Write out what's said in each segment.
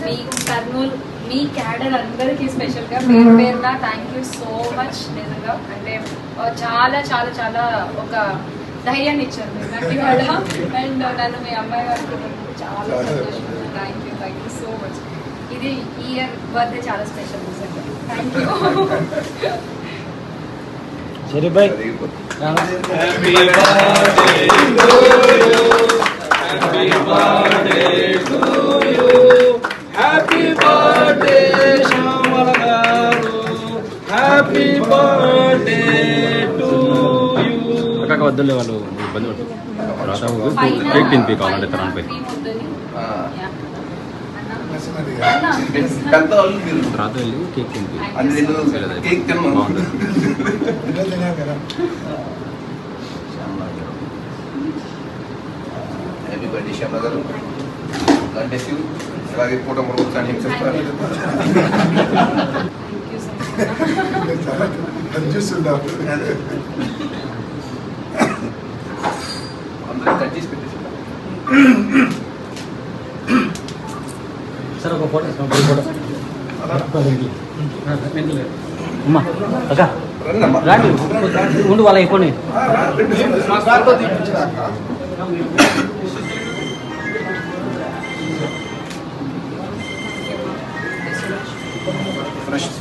మీ కర్నూలు మీ cadre అందరికీ స్పెషల్గా పేరు పేరున థ్యాంక్ యూ సో మచ్ నిజంగా అంటే ఆ, చాలా చాలా చాలా ఒక ధైర్యాన్ని ఇచ్చారు మీరు నాకు ఇవాళ అండ్ నన్ను మీ అమ్మాయి గారికి ఇవ్వడానికి చాలా సంతోషం thank you thank you so much ఇది ఈ ఇయర్ బర్త్డే చాలా స్పెషల్ నిజంగా థ్యాంక్ యూ సరే bye happy birthday happy birthday to you happy birthday Shyamala గారు హ్యాపీ బర్త్డే టు యు అక్క వద్దులే వాళ్ళు ఇబ్బంది పడుతుంది తర్వాత కేక్ తినిపి కావాలంటే మీరు తర్వాత వెళ్ళి కేక్ తినిపి అది నేను కేక్ తిన్నాను బాగుంటుంది హ్యాపీ బర్త్డే శ్యామల గారు. శివ్ అలాగే పూట మరొకసారి హింసిస్తారు అందరూ కట్ చేసి పెట్టేసి సార్ ఒక ఫోటో ఫోటో అమ్మా అక్క. రండమ్మా. రాండి ఉండు వాళ్ళ అయిపోయి పెట్టండి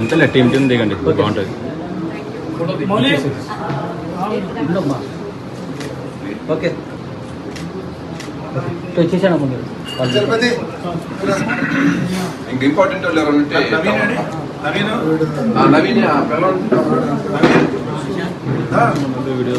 అంతేలే టీం టీం దిగండి. బాగుంటుంది. ఓకే. వచ్చేసాను ఇంక ఇంపార్టెంట్ వాళ్ళు ఎవరైనా ఉంటే ఆ, నవీన్. వీడియో